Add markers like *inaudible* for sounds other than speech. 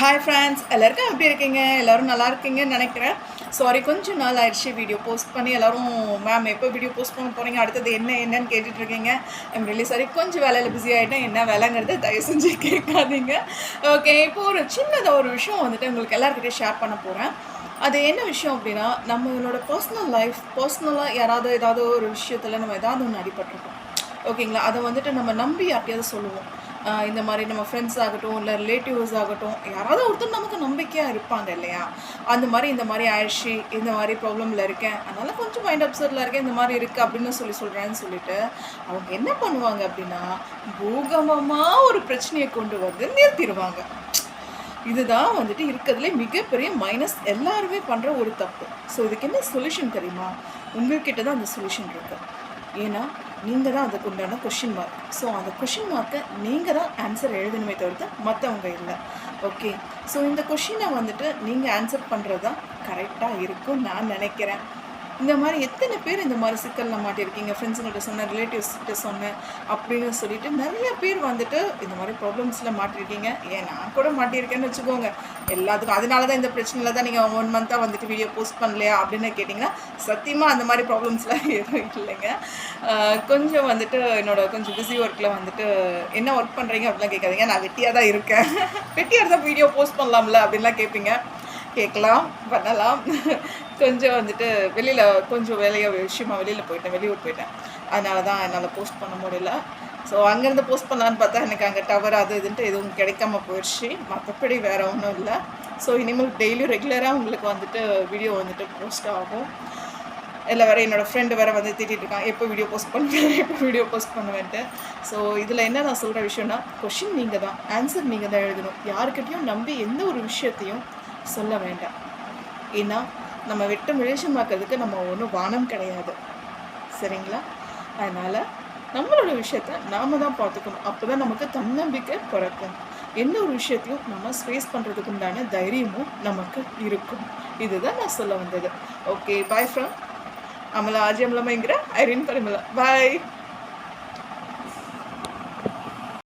Hi friends எல்லாருக்கும் எப்படி இருக்கீங்க? எல்லோரும் நல்லா இருக்கீங்கன்னு நினைக்கிறேன். சாரி கொஞ்சம் நாள் ஆயிடுச்சு வீடியோ போஸ்ட் பண்ணி. எல்லோரும் மேம் எப்போ வீடியோ போஸ்ட் பண்ண போகிறீங்க அடுத்தது என்ன என்னன்னு கேட்டுட்ருக்கீங்க ஐம் ரியலி சாரி கொஞ்சம் வேலையில் பிஸி ஆகிட்டேன் என்ன வேலைங்கிறது தயவு செஞ்சு *laughs* கேட்காதீங்க. ஓகே இப்போ ஒரு சின்னதாக ஒரு விஷயம் வந்துட்டு உங்களுக்கு எல்லாருக்கிட்டே ஷேர் பண்ண போகிறேன் அது என்ன விஷயம் அப்படின்னா நம்மளோட பர்சனல் லைஃப் பர்சனலாக யாராவது ஏதாவது ஒரு விஷயத்தில் நம்ம ஏதாவது ஒன்று அடிபட்டிருக்கோம். ஓகேங்களா அதை வந்துட்டு நம்ம நம்பி யார்ட்டையாவது சொல்லுவோம். இந்த மாதிரி நம்ம ஃப்ரெண்ட்ஸ் ஆகட்டும் இல்லை ரிலேட்டிவ்ஸ் ஆகட்டும் யாராவது ஒருத்தர் நமக்கு நம்பிக்கையாக இருப்பாங்க இல்லையா? அந்த மாதிரி இந்த மாதிரி ஆயிடுச்சு இந்த மாதிரி ப்ராப்ளமில் இருக்கேன் அதனால் கொஞ்சம் மைண்ட் அப்செட்டில் இருக்கேன் இந்த மாதிரி இருக்குது அப்படின்னு சொல்லி சொல்கிறேன்னு சொல்லிட்டு அவங்க என்ன பண்ணுவாங்க அப்படின்னா பூகம்பமாக ஒரு பிரச்சனையை கொண்டு வந்து நிறுத்திடுவாங்க. இதுதான் வந்துட்டு இருக்கிறதுலே மிகப்பெரிய மைனஸ் எல்லாருமே பண்ணுற ஒரு தப்பு. ஸோ இதுக்கு என்ன சொல்யூஷன் தெரியுமா? உங்கள்கிட்ட தான் அந்த சொல்யூஷன் இருக்குது ஏன்னா நீங்கள் தான் அதுக்கு உண்டான கொஷின் மார்க் ஸோ அந்த கொஷின் மார்க்கை நீங்கள் தான் ஆன்சர் எழுதணுமே தவிர்த்து மற்றவங்க இல்லை. ஓகே ஸோ இந்த கொஷினை வந்துட்டு நீங்கள் ஆன்சர் பண்ணுறது தான் கரெக்டாக இருக்கும் நான் நினைக்கிறேன். இந்த மாதிரி எத்தனை பேர் இந்த மாதிரி சிக்கலில் மாட்டியிருக்கீங்க? ஃப்ரெண்ட்ஸுங்கள்ட்ட சொன்னேன் ரிலேட்டிவ்ஸ்கிட்ட சொன்னேன் அப்படின்னு சொல்லிட்டு நிறைய பேர் வந்துட்டு இந்த மாதிரி ப்ராப்ளம்ஸில் மாட்டிருக்கீங்க ஏன் நான் கூட மாட்டியிருக்கேன்னு வச்சுக்கோங்க. எல்லாத்துக்கும் அதனால தான் இந்த பிரச்சனையில் தான் நீங்கள் ஒன் மந்த்தாக வந்துட்டு வீடியோ போஸ்ட் பண்ணலையா அப்படின்னு கேட்டிங்கன்னா சத்தியமாக அந்த மாதிரி ப்ராப்ளம்ஸ்லாம் *laughs* எதுவும் இல்லைங்க. கொஞ்சம் வந்துட்டு என்னோட கொஞ்சம் பிஸி ஒர்க்கில் வந்துட்டு என்ன ஒர்க் பண்ணுறீங்க அப்படிலாம் கேட்காதீங்க. நான் வெட்டியாக தான் இருக்கேன். *laughs* வெட்டியாக இருந்தால் வீடியோ போஸ்ட் பண்ணலாம்ல அப்படின்லாம் கேட்பீங்க. கேட்கலாம் பண்ணலாம். கொஞ்சம் வந்துட்டு வெளியில் கொஞ்சம் வேலையாக விஷயமா வெளியில் போயிட்டேன் வெளியூர் போயிட்டேன். அதனால தான் என்னால் போஸ்ட் பண்ண முடியல. ஸோ அங்கேருந்து போஸ்ட் பண்ணலான்னு பார்த்தா எனக்கு அங்கே டவர் அது இதுன்ட்டு எதுவும் கிடைக்காம போயிடுச்சு மற்றபடி வேறு ஒன்றும் இல்லை. ஸோ இனிமேல் டெய்லியும் ரெகுலராக உங்களுக்கு வந்துட்டு வீடியோ வந்துட்டு போஸ்ட் ஆகும். இல்லை வேறு என்னோடய ஃப்ரெண்டு வேறு வந்து திட்டிகிட்டு இருக்கான் எப்போ வீடியோ போஸ்ட் பண்ணுவேன் *laughs* எப்போ வீடியோ போஸ்ட் பண்ணுவேன்ட்டு. ஸோ இதில் என்ன நான் சொல்கிற விஷயம்னா கொஷின் நீங்கள் தான் ஆன்சர் நீங்கள் தான் எழுதணும். யாருக்கிட்டையும் நம்பி எந்த ஒரு விஷயத்தையும் சொல்ல வேண்டாம். ஏன்னா நம்ம வெட்டம் விளேஷமாக்கிறதுக்கு நம்ம ஒன்றும் வானம் கிடையாது. சரிங்களா? அதனால் நம்மளோட விஷயத்த நாம தான் பார்த்துக்கணும். அப்போ தான் நமக்கு தன்னம்பிக்கை பிறக்கும். எந்த ஒரு விஷயத்தையும் நம்ம ஃபேஸ் பண்ணுறதுக்கு உண்டான தைரியமும் நமக்கு இருக்கும். இதுதான் நான் சொல்ல வந்தது. ஓகே பாய் ஃப்ரம் அமலா ஆஜி அமலமைங்கிற ஐரின் பரிமலா பாய்